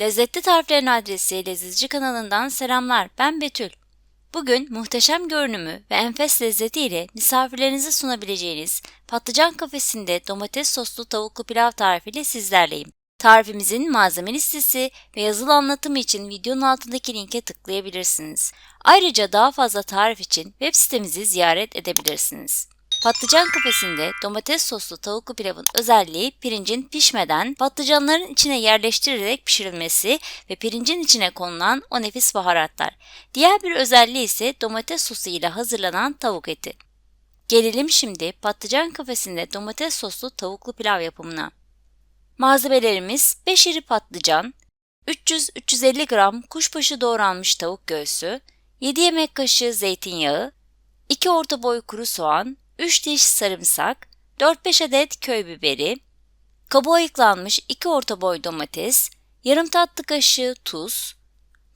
Lezzetli Tariflerin adresi Lezizci kanalından selamlar. Ben Betül. Bugün muhteşem görünümü ve enfes lezzetiyle misafirlerinize sunabileceğiniz patlıcan kafesinde domates soslu tavuklu pilav tarifiyle sizlerleyim. Tarifimizin malzeme listesi ve yazılı anlatımı için videonun altındaki linke tıklayabilirsiniz. Ayrıca daha fazla tarif için web sitemizi ziyaret edebilirsiniz. Patlıcan kafesinde domates soslu tavuklu pilavın özelliği pirincin pişmeden patlıcanların içine yerleştirilerek pişirilmesi ve pirincin içine konulan o nefis baharatlar. Diğer bir özelliği ise domates sosu ile hazırlanan tavuk eti. Gelelim şimdi patlıcan kafesinde domates soslu tavuklu pilav yapımına. Malzemelerimiz 5 iri patlıcan, 300-350 gram kuşbaşı doğranmış tavuk göğsü, 7 yemek kaşığı zeytinyağı, 2 orta boy kuru soğan, 3 diş sarımsak, 4-5 adet köy biberi, kabuğu ayıklanmış 2 orta boy domates, yarım tatlı kaşığı tuz,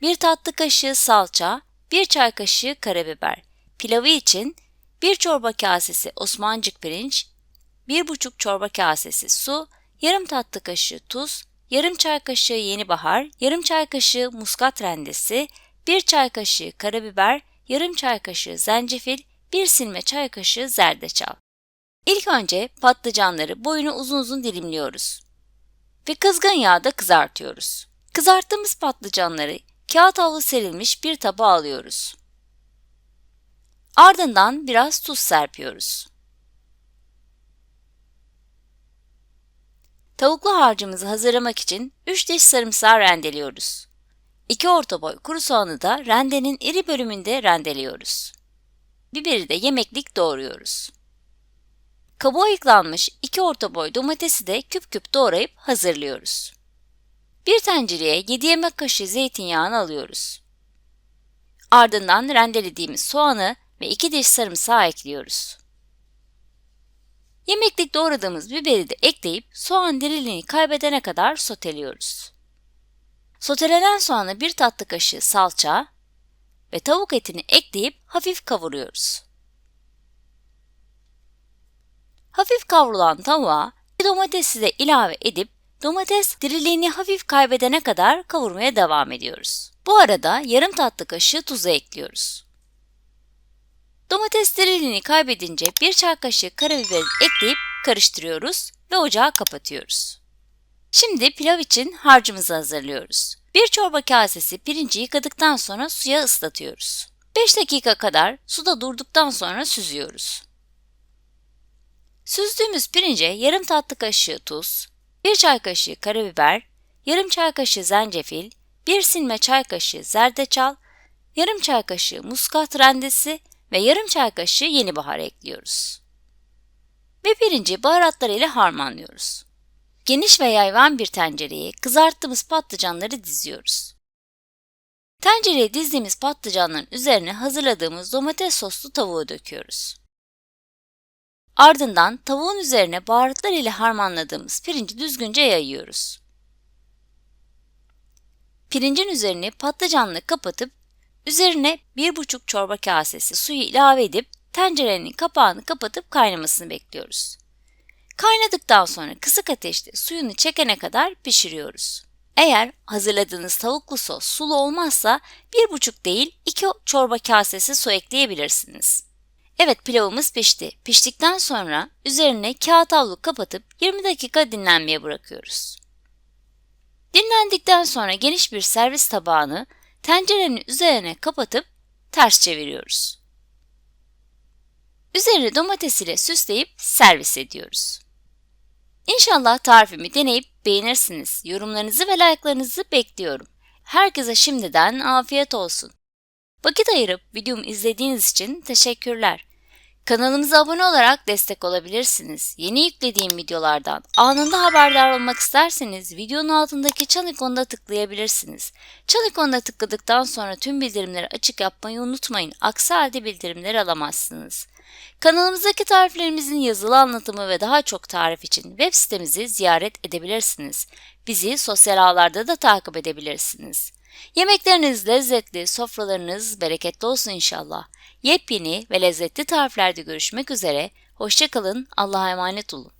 1 tatlı kaşığı salça, 1 çay kaşığı karabiber. Pilavı için 1 çorba kasesi Osmancık pirinç, 1,5 çorba kasesi su, yarım tatlı kaşığı tuz, yarım çay kaşığı yeni bahar, yarım çay kaşığı muskat rendesi, 1 çay kaşığı karabiber, yarım çay kaşığı zencefil, 1 silme çay kaşığı zerdeçal. İlk önce patlıcanları boyunu uzun uzun dilimliyoruz. Ve kızgın yağda kızartıyoruz. Kızarttığımız patlıcanları kağıt havlu serilmiş bir tabağa alıyoruz. Ardından biraz tuz serpiyoruz. Tavuklu harcımızı hazırlamak için 3 diş sarımsağı rendeliyoruz. 2 orta boy kuru soğanı da rendenin iri bölümünde rendeliyoruz. Biberi de yemeklik doğruyoruz. Kabuğu ayıklanmış 2 orta boy domatesi de küp küp doğrayıp hazırlıyoruz. Bir tencereye 7 yemek kaşığı zeytinyağını alıyoruz. Ardından rendelediğimiz soğanı ve 2 diş sarımsağı ekliyoruz. Yemeklik doğradığımız biberi de ekleyip soğan diriliğini kaybedene kadar soteliyoruz. Sotelenen soğanı bir tatlı kaşığı salça ve tavuk etini ekleyip hafif kavuruyoruz. Hafif kavrulan tavuğa domatesi de ilave edip domates diriliğini hafif kaybedene kadar kavurmaya devam ediyoruz. Bu arada yarım tatlı kaşığı tuzu ekliyoruz. Domates diriliğini kaybedince bir çay kaşığı karabiber ekleyip karıştırıyoruz ve ocağı kapatıyoruz. Şimdi pilav için harcımızı hazırlıyoruz. Bir çorba kasesi pirinci yıkadıktan sonra suya ıslatıyoruz. 5 dakika kadar suda durduktan sonra süzüyoruz. Süzdüğümüz pirince yarım tatlı kaşığı tuz, 1 çay kaşığı karabiber, yarım çay kaşığı zencefil, 1 silme çay kaşığı zerdeçal, yarım çay kaşığı muskat rendesi ve yarım çay kaşığı yeni bahar ekliyoruz. Ve pirinci baharatlar ile harmanlıyoruz. Geniş ve yayvan bir tencereye kızarttığımız patlıcanları diziyoruz. Tencereye dizdiğimiz patlıcanların üzerine hazırladığımız domates soslu tavuğu döküyoruz. Ardından tavuğun üzerine baharatlar ile harmanladığımız pirinci düzgünce yayıyoruz. Pirincin üzerini patlıcanla kapatıp üzerine 1,5 çorba kasesi suyu ilave edip tencerenin kapağını kapatıp kaynamasını bekliyoruz. Kaynadıktan sonra kısık ateşte suyunu çekene kadar pişiriyoruz. Eğer hazırladığınız tavuklu sos sulu olmazsa 1,5 değil 2 çorba kasesi su ekleyebilirsiniz. Evet pilavımız pişti. Piştikten sonra üzerine kağıt havlu kapatıp 20 dakika dinlenmeye bırakıyoruz. Dinlendikten sonra geniş bir servis tabağını tencerenin üzerine kapatıp ters çeviriyoruz. Üzerine domates ile süsleyip servis ediyoruz. İnşallah tarifimi deneyip beğenirsiniz. Yorumlarınızı ve like'larınızı bekliyorum. Herkese şimdiden afiyet olsun. Vakit ayırıp videomu izlediğiniz için teşekkürler. Kanalımıza abone olarak destek olabilirsiniz. Yeni yüklediğim videolardan anında haberdar olmak isterseniz videonun altındaki çan ikonuna tıklayabilirsiniz. Çan ikonuna tıkladıktan sonra tüm bildirimleri açık yapmayı unutmayın. Aksi halde bildirimleri alamazsınız. Kanalımızdaki tariflerimizin yazılı anlatımı ve daha çok tarif için web sitemizi ziyaret edebilirsiniz. Bizi sosyal ağlarda da takip edebilirsiniz. Yemekleriniz lezzetli, sofralarınız bereketli olsun inşallah. Yepyeni ve lezzetli tariflerde görüşmek üzere. Hoşçakalın, Allah'a emanet olun.